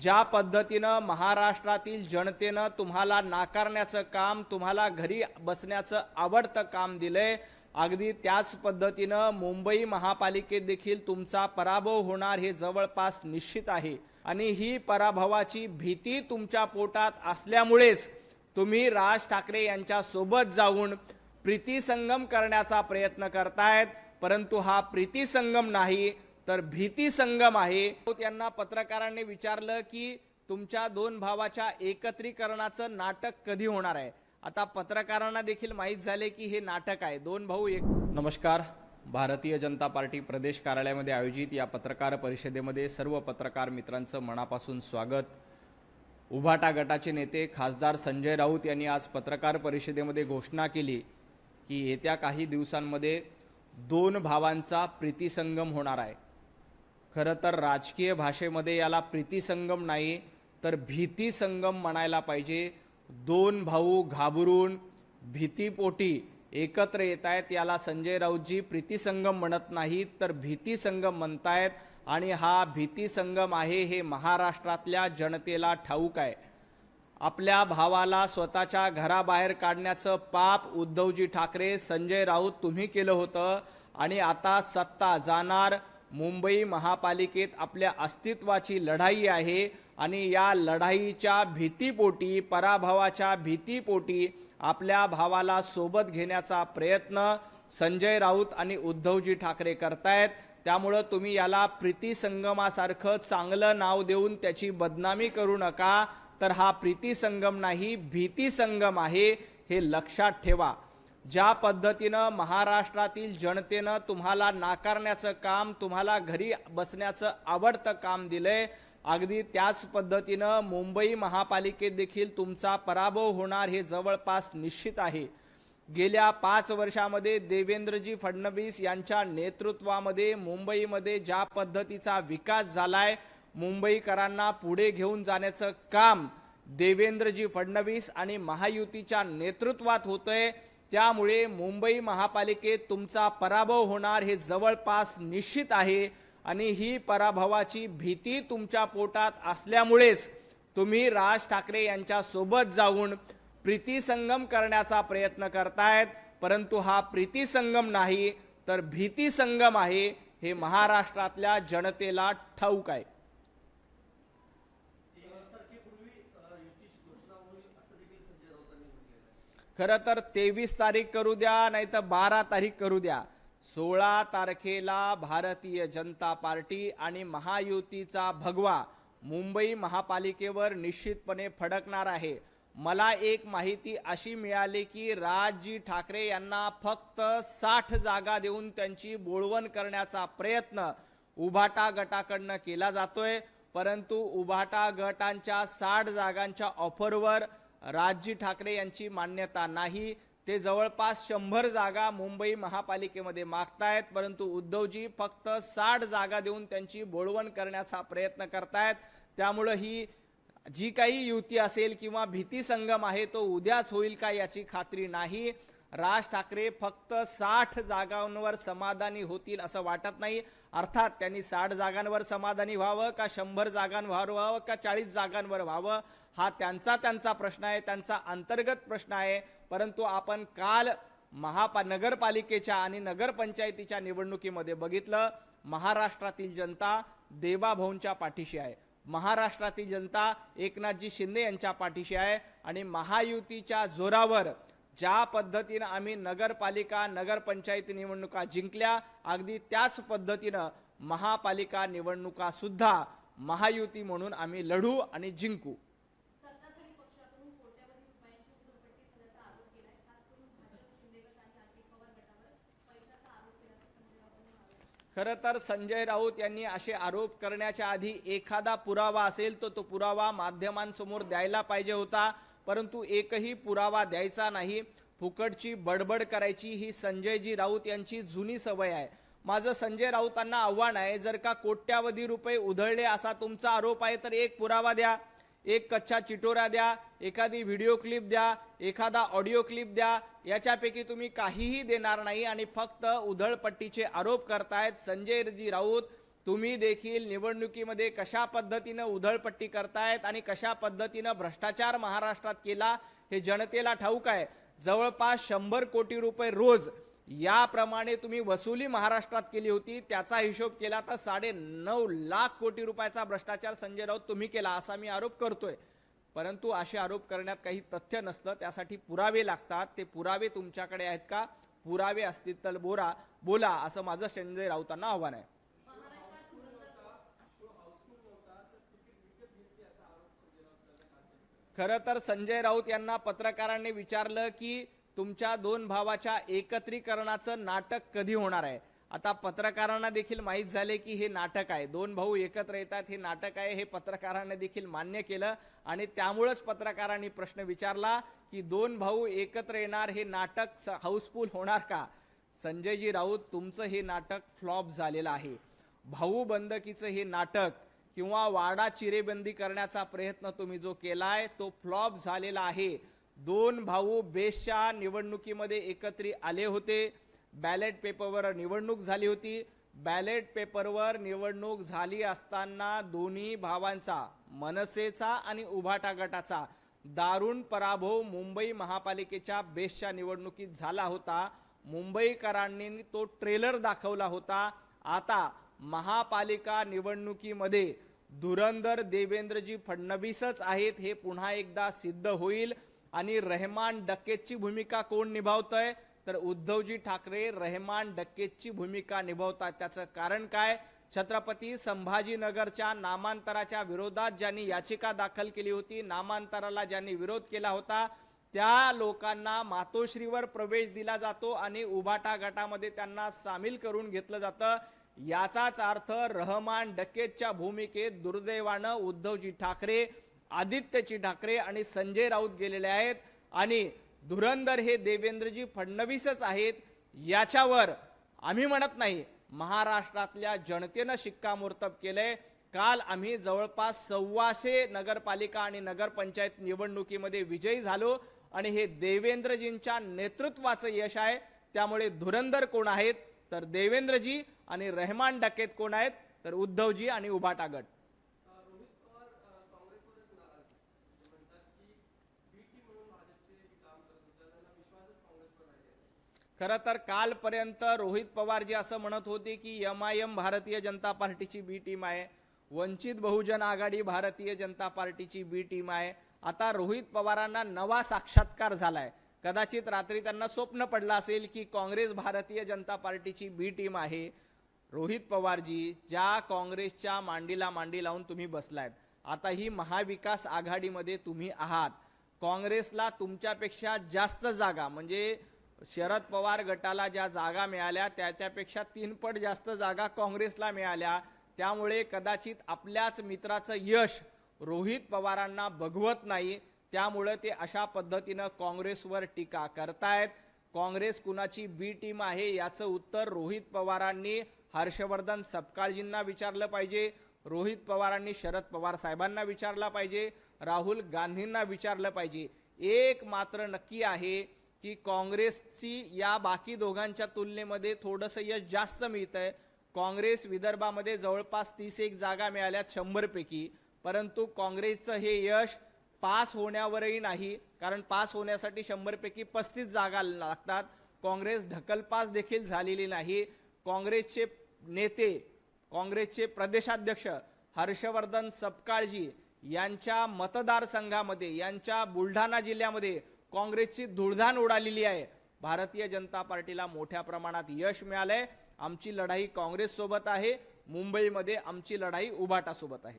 ज्या पद्धतीनं महाराष्ट्रातील जनतेनं तुम्हाला नाकारण्याचं काम तुम्हाला घरी बसण्याचं आवडतं काम दिलंय अगदी त्याच पद्धतीनं मुंबई महापालिकेत देखील तुमचा पराभव होणार हे जवळपास निश्चित आहे. आणि ही पराभवाची भीती तुमच्या पोटात असल्यामुळेच तुम्ही राज ठाकरे यांच्या सोबत जाऊन प्रीतीसंगम करण्याचा प्रयत्न करतायत परंतु हा प्रीतीसंगम नाही तर भीती संगम आहे. त्यांना पत्रकारांनी विचारलं की तुमच्या दोन भावाच्या एकत्रीकरणाचं नाटक कधी होणार आहे? आता पत्रकारांना देखील माहीत झाले की हे नाटक आहे. दोन भाऊ एक नमस्कार. भारतीय जनता पार्टी प्रदेश कार्यालयामध्ये आयोजित या पत्रकार परिषदेमध्ये सर्व पत्रकार मित्रांचं मनापासून स्वागत. उभाटा गटाचे नेते खासदार संजय राऊत यांनी आज पत्रकार परिषदेमध्ये घोषणा केली की येत्या काही दिवसांमध्ये दोन भावांचा प्रीतीसंगम होणार आहे. खरं तर राजकीय भाषेमध्ये याला प्रीतीसंगम नाही तर भीतीसंगम म्हणायला पाहिजे. दोन भाऊ घाबरून भीतीपोटी एकत्र येत आहेत याला संजय राऊतजी प्रीतीसंगम म्हणत नाहीत तर भीतीसंगम म्हणतायत. आणि हा भीतीसंगम आहे हे महाराष्ट्रातल्या जनतेला ठाऊक आहे. आपल्या भावाला स्वतःच्या घराबाहेर काढण्याचं पाप उद्धवजी ठाकरे संजय राऊत तुम्ही केलं होतं. आणि आता सत्ता जाणार मुंबई महापालिकेत आपल्या अस्तित्वाची लढाई आहे आणि या लढाईच्या भीतीपोटी पराभवाच्या भीतीपोटी आपल्या भावाला सोबत घेण्याचा प्रयत्न संजय राऊत आणि उद्धवजी ठाकरे करतायत. त्यामुळं तुम्ही याला प्रीतीसंगमासारखं चांगलं नाव देऊन त्याची बदनामी करू नका. तर हा प्रीतीसंगम नाही भीतीसंगम आहे हे लक्षात ठेवा. ज्या पद्धतीनं महाराष्ट्रातील जनतेनं तुम्हाला नाकारण्याचं काम तुम्हाला घरी बसण्याचं आवडतं काम दिलंय अगदी त्याच पद्धतीनं मुंबई महापालिकेत देखील तुमचा पराभव होणार हे जवळपास निश्चित आहे. गेल्या पाच वर्षामध्ये देवेंद्रजी फडणवीस यांच्या नेतृत्वामध्ये मुंबईमध्ये ज्या पद्धतीचा विकास झालाय मुंबईकरांना पुढे घेऊन जाण्याचं काम देवेंद्रजी फडणवीस आणि महायुतीच्या नेतृत्वात होतंय. त्यामुळे मुंबई महापालिकेत तुमचा पराभव होणार हे जवळपास निश्चित आहे. आणि ही पराभवाची भीती तुमच्या पोटात असल्यामुळेच तुम्ही राज ठाकरे यांच्यासोबत जाऊन प्रीतीसंगम करण्याचा प्रयत्न करतायत. परंतु हा प्रीतीसंगम नाही तर भीतीसंगम आहे हे महाराष्ट्रातल्या जनतेला ठाऊक आहे. खरं तर तेवीस तारीख करू द्या नाही तर बारा तारीख करू द्या. सोळा तारखेला भारतीय जनता पार्टी आणि महायुतीचा भगवा मुंबई महापालिकेवर निश्चितपणे फडकणार आहे. मला एक माहिती अशी मिळाली की राजजी ठाकरे यांना फक्त साठ जागा देऊन त्यांची बोळवण करण्याचा प्रयत्न उभाटा गटाकडनं केला जातोय परंतु उभाटा गटांच्या साठ जागांच्या ऑफरवर राजजी ठाकरे यांची मान्यता नाही. ते जवळपास शंभर जागा मुंबई महापालिकेमध्ये मागतायत परंतु उद्धवजी फक्त साठ जागा देऊन त्यांची बोळवण करण्याचा प्रयत्न करतायत. त्यामुळं ही जी काही युती असेल किंवा भीती संगम आहे तो उद्याच होईल का याची खात्री नाही. राज ठाकरे फक्त साठ जागांवर समाधानी होतील असं वाटत नाही. अर्थात त्यांनी साठ जागांवर समाधानी व्हावं का शंभर जागांवर व्हावं का चाळीस जागांवर व्हावं? हा त्यांचा त्यांचा प्रश्न आहे त्यांचा अंतर्गत प्रश्न आहे. परंतु आपण काल महापा नगरपालिकेच्या आणि नगरपंचायतीच्या निवडणुकीमध्ये बघितलं महाराष्ट्रातील जनता देवाभाऊंच्या पाठीशी आहे. महाराष्ट्रातील जनता एकनाथजी शिंदे यांच्या पाठीशी आहे आणि महायुतीच्या जोरावर ज्या पद्धतीनं आम्ही नगरपालिका नगरपंचायती निवडणुका जिंकल्या अगदी त्याच पद्धतीनं महापालिका निवडणुका सुद्धा महायुती म्हणून आम्ही लढू आणि जिंकू सत्ताधारी पक्षाकडून कोट्यवधी रुपयांची उधळपट्टी झाल्याचा आरोप केलाय खास करून भाजप शिंदे गट आणि अजित पवार गटावर पैशाचा आरोप केल्याचा संजय राऊतांनी म्हणाले खरं तर संजय राऊत यांनी असे आरोप करण्याच्या आधी एखादा पुरावा असेल तर तो पुरावा माध्यमांसमोर द्यायला पाहिजे होता परंतु एकही पुरावा द्यायचा नाही. फुकटची बडबड करायची ही संजयजी राऊत यांची जुनी सवय आहे. माझं संजय राऊतांना आव्हान आहे जर का कोट्यावधी रुपये उधळले असा तुमचा आरोप आहे तर एक पुरावा द्या. एक कच्चा चिटोरा द्या एखादी व्हिडिओ क्लिप द्या एखादा ऑडिओ क्लिप द्या याच्यापैकी तुम्ही काहीही देणार नाही आणि फक्त उधळपट्टीचे आरोप करतायत. संजयजी राऊत तुम्ही देखील निवडणुकीमध्ये कशा पद्धतीनं उधळपट्टी करतायत आणि कशा पद्धतीनं भ्रष्टाचार महाराष्ट्रात केला हे जनतेला ठाऊक आहे. जवळपास शंभर कोटी रुपये रोज याप्रमाणे तुम्ही वसुली महाराष्ट्रात केली होती त्याचा हिशोब केला तर साडे नऊ लाख कोटी रुपयाचा भ्रष्टाचार संजय राऊत तुम्ही केला असा मी आरोप करतोय. परंतु असे आरोप करण्यात काही तथ्य नसतं त्यासाठी पुरावे लागतात. ते पुरावे तुमच्याकडे आहेत का? पुरावे असतील तर बोरा बोला असं माझं संजय राऊतांना आव्हान आहे. खरं तर संजय राऊत यांना पत्रकारांनी विचारलं की तुमच्या दोन भावाच्या एकत्रीकरणाचं नाटक कधी होणार आहे? आता पत्रकारांना देखील माहीत झाले की हे नाटक आहे. दोन भाऊ एकत्र येतात हे नाटक आहे हे पत्रकारांनी देखील मान्य केलं आणि त्यामुळंच पत्रकारांनी प्रश्न विचारला की दोन भाऊ एकत्र येणार हे नाटक स- हाऊसफुल होणार का? संजयजी राऊत तुमचं हे नाटक फ्लॉप झालेलं आहे. भाऊ बंदकीचं हे नाटक किंवा वाडा चिरेबंदी करण्याचा प्रयत्न तुम्ही जो केलाय तो फ्लॉप झालेला आहे. दोन भाऊ बेस्टच्या निवडणुकीमध्ये एकत्री आले होते. बॅलेट पेपरवर निवडणूक झाली होती. बॅलेट पेपरवर निवडणूक झाली असताना दोन्ही भावांचा मनसेचा आणि उभाटा गटाचा दारुण पराभव मुंबई महापालिकेच्या बेसच्या निवडणुकीत झाला होता. मुंबईकरांनी तो ट्रेलर दाखवला होता. आता महापालिका निवडणुकीमध्ये धुरंधर देवेंद्रजी फडणवीसच आहेत. हे पुन्हा एकदा सिद्ध होईल. आणि रहमान डकेतची भूमिका कोण निभावतंय? तर उद्धवजी ठाकरे रहमान डकेतची भूमिका निभावतात. त्याचं कारण काय? छत्रपती संभाजीनगरच्या नामांतराच्या विरोधात ज्यांनी याचिका दाखल केली होती नामांतराला ज्यांनी विरोध केला होता त्या लोकांना मातोश्रीवर प्रवेश दिला जातो आणि उभाटा गटामध्ये त्यांना सामील करून घेतलं जातं. याचाच अर्थ रहमान डकेतच्या भूमिकेत दुर्दैवानं उद्धवजी ठाकरे आदित्यजी ठाकरे आणि संजय राऊत गेलेले आहेत आणि धुरंधर हे देवेंद्रजी फडणवीसच आहेत. याच्यावर आम्ही म्हणत नाही महाराष्ट्रातल्या जनतेनं शिक्कामोर्तब केलंय. काल आम्ही जवळपास सव्वाशे नगरपालिका आणि नगरपंचायत निवडणुकीमध्ये विजयी झालो आणि हे देवेंद्रजींच्या नेतृत्वाचं यश आहे. त्यामुळे धुरंधर कोण आहेत? तर देवेंद्रजी आणि रहमान डकेत कोण आहेत? तर उद्धवजी आणि उभाटा गट खरं तर कालपर्यंत रोहित पवार जी असं म्हणत होते की M I am Bharatiya Janata पार्टीची बी टीम आहे. वंचित बहुजन आघाडी भारतीय जनता पार्टीची बी टीम आहे. आता रोहित पवारांना नवा साक्षात्कार झालाय. कदाचित रात्री त्यांना स्वप्न पडलं असेल की काँग्रेस भारतीय जनता पार्टीची बी टीम आहे. रोहित पवारजी ज्या काँग्रेसच्या मांडीला मांडी लावून तुम्ही बसलायत आता ही महाविकास आघाडीमध्ये तुम्ही आहात. काँग्रेसला तुमच्यापेक्षा जास्त जागा म्हणजे शरद पवार गटाला ज्या जागा मिळाल्या त्याच्यापेक्षा तीनपट जास्त जागा काँग्रेसला मिळाल्या. त्यामुळे कदाचित आपल्याच मित्राचं यश रोहित पवारांना बघवत नाही. त्यामुळं ते अशा पद्धतीनं काँग्रेसवर टीका करतायत. काँग्रेस कुणाची बी टीम आहे याचं उत्तर रोहित पवारांनी हर्षवर्धन सपकाळजींना विचारलं पाहिजे. रोहित पवारांनी शरद पवार साहेबांना विचारला पाहिजे. राहुल गांधींना विचारलं पाहिजे. एक मात्र नक्की आहे की काँग्रेसची या बाकी दोघांच्या तुलनेमध्ये थोडंसं यश जास्त मिळतंय. काँग्रेस विदर्भामध्ये जवळपास तीस एक जागा मिळाल्या शंभरपैकी. परंतु काँग्रेसचं हे यश पास होण्यावरही नाही कारण पास होण्यासाठी शंभरपैकी पस्तीस जागा लागतात. काँग्रेस ढकलपास देखील झालेली नाही. काँग्रेसचे नेते काँग्रेसचे प्रदेशाध्यक्ष हर्षवर्धन सपकाळजी यांच्या मतदारसंघामध्ये यांच्या बुलढाणा जिल्ह्यामध्ये काँग्रेसची धुळधाण उडालेली आहे. भारतीय जनता पार्टीला मोठ्या प्रमाणात यश मिळालंय. आमची लढाई काँग्रेस सोबत आहे. मुंबईमध्ये आमची लढाई उभाटासोबत आहे आहे.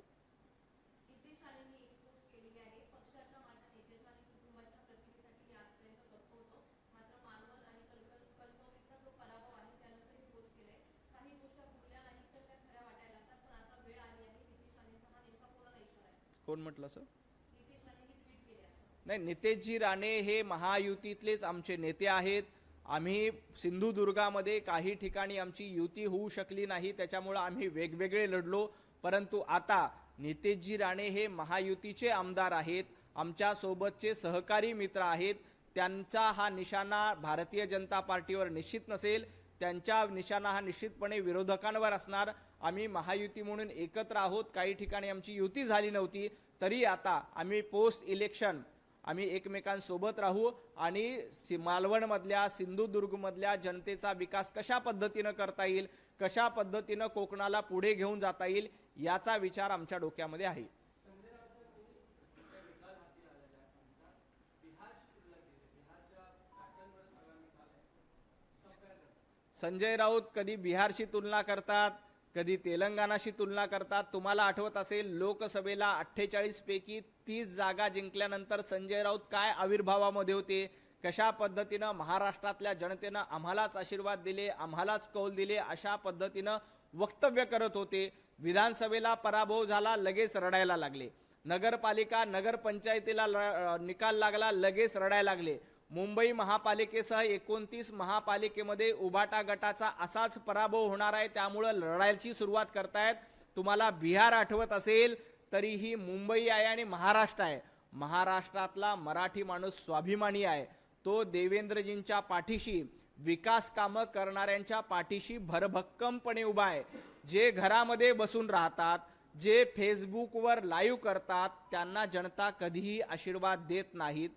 कोण म्हटलं सर नितेश राणेंनी ट्विट केले असं नाही नितेशजी राणे हे महायुतीतलेच आमचे नेते आहेत. आम्ही सिंधुदुर्गामध्ये काही ठिकाणी आमची युती होऊ शकली नाही त्याच्यामुळं आम्ही वेगवेगळे लढलो. परंतु आता नितेशजी राणे हे महायुतीचे आमदार आहेत आमच्यासोबतचे सहकारी मित्र आहेत. त्यांचा हा निशाणा भारतीय जनता पार्टीवर निश्चित नसेल त्यांच्या निशाणा हा निश्चितपणे विरोधकांवर असणार. आम्ही महायुती म्हणून एकत्र आहोत काही ठिकाणी आमची युती झाली नव्हती तरी आता आम्ही पोस्ट इलेक्शन आम्ही एकमेकांसोबत राहू आणि सि- मालवणमधल्या सिंधुदुर्गमधल्या जनतेचा विकास कशा पद्धतीनं करता येईल कशा पद्धतीनं कोकणाला पुढे घेऊन जाता येईल याचा विचार आमच्या डोक्यामध्ये आहे. संजय राऊत कधी बिहारशी तुलना करतात कधी तेलंगणाशी तुलना करतात तुम्हाला आठवत असेल लोकसभेला अठ्ठेचाळीस पैकी तीस जागा जिंकल्यानंतर संजय राऊत काय आविर्भावामध्ये होते? कशा पद्धतीनं महाराष्ट्रातल्या जनतेनं आम्हालाच आशीर्वाद दिले आम्हालाच कौल दिले अशा पद्धतीनं वक्तव्य करत होते. विधानसभेला पराभव झाला लगेच रडायला लागले. नगरपालिका नगरपंचायतीला निकाल लागला लगेच रडायला लागले. मुंबई महापालिकेसह एकोणतीस महापालिकेमध्ये उभाटा गटाचा असाच पराभव होणार आहे त्यामुळं लढायची सुरुवात करतायत. तुम्हाला बिहार आठवत असेल तरीही मुंबई आहे आणि महाराष्ट्र आहे. महाराष्ट्रातला मराठी माणूस स्वाभिमानी आहे. तो देवेंद्रजींच्या पाठीशी विकास कामं करणाऱ्यांच्या पाठीशी भरभक्कमपणे उभा आहे. जे घरामध्ये बसून राहतात जे फेसबुकवर लाईव्ह करतात त्यांना जनता कधीही आशीर्वाद देत नाहीत.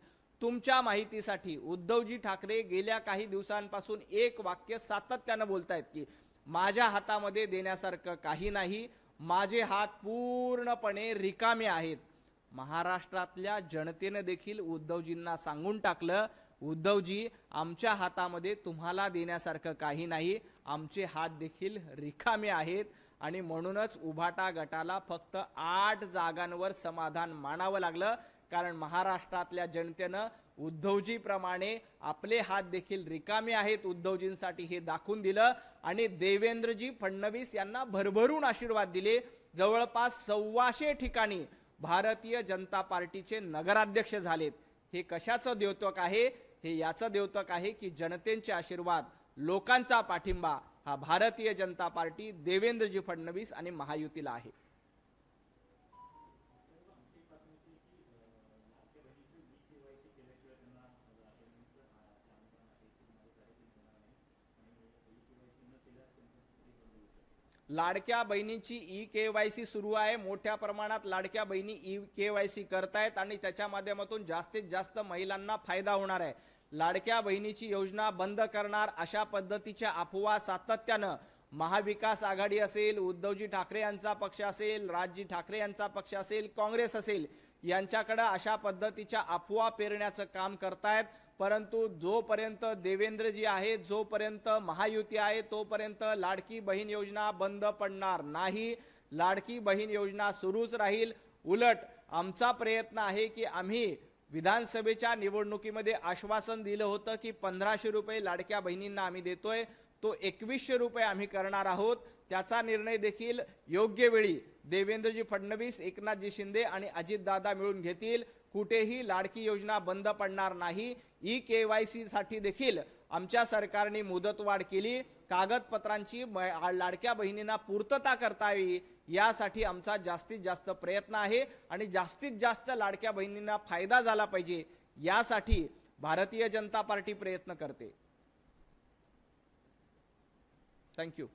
तुमच्या माहितीसाठी उद्धवजी ठाकरे गेल्या काही दिवसांपासून एक वाक्य सातत्यानं बोलतायत की माझ्या हातामध्ये देण्यासारखं काही नाही माझे हात पूर्णपणे रिकामे आहेत. महाराष्ट्रातल्या जनतेनं देखील उद्धवजींना सांगून टाकलं उद्धवजी आमच्या हातामध्ये तुम्हाला देण्यासारखं काही नाही. आमचे हात देखील रिकामे आहेत आणि म्हणूनच उभाटा गटाला फक्त आठ जागांवर समाधान मानावं लागलं. कारण महाराष्ट्रातल्या जनतेनं उद्धवजीप्रमाणे आपले हात देखील रिकामे आहेत. उद्धवजींसाठी हे दाखवून दिलं. आणि देवेंद्रजी फडणवीस यांना भरभरून आशीर्वाद दिले. जवळपास सव्वाशे ठिकाणी भारतीय जनता पार्टीचे नगराध्यक्ष झालेत. हे कशाचं द्योतक आहे? हे याचं द्योतक आहे की जनतेचे आशीर्वाद लोकांचा पाठिंबा हा भारतीय जनता पार्टी देवेंद्रजी फडणवीस आणि महायुतीला आहे. लाडक्या बहिणीची ई के वाय सी सुरू आहे. मोठ्या प्रमाणात लाडक्या बहिणी ई के वाय सी करतायत आणि त्याच्या माध्यमातून जास्तीत जास्त महिलांना फायदा होणार आहे. लाडक्या बहिणीची योजना बंद करणार अशा पद्धतीच्या अफवा सातत्यानं महाविकास आघाडी असेल उद्धवजी ठाकरे यांचा पक्ष असेल राजजी ठाकरे यांचा पक्ष असेल काँग्रेस असेल यांच्याकडं अशा पद्धतीच्या अफवा पेरण्याचं काम करतायत. परंतु जोपर्यंत देवेंद्रजी आहे जोपर्यंत महायुती आहे तोपर्यंत लाडकी बहीण योजना बंद पडणार नाही. लाडकी बहीण योजना सुरूच राहील. उलट आमचा प्रयत्न आहे की आम्ही विधानसभेच्या निवडणुकीमध्ये आश्वासन दिलं होतं की पंधराशे रुपये लाडक्या बहिणींना आम्ही देतोय. तो एकवीसशे रुपये आम्ही करणार आहोत. त्याचा निर्णय देखील योग्य वेळी देवेंद्रजी फडणवीस एकनाथजी शिंदे आणि अजितदादा मिळून घेतील. कुठेही लाडकी योजना बंद पडणार नाही. ई के वाय सी साठी देखील आमच्या सरकारने मुदतवाढ केली. कागदपत्रांची लाडक्या बहिणींना पूर्तता करता येईल यासाठी आमचा जास्तीत जास्त प्रयत्न आहे आणि जास्तीत जास्त लाडक्या बहिणींना फायदा झाला पाहिजे यासाठी भारतीय जनता पार्टी प्रयत्न करते. थँक्यू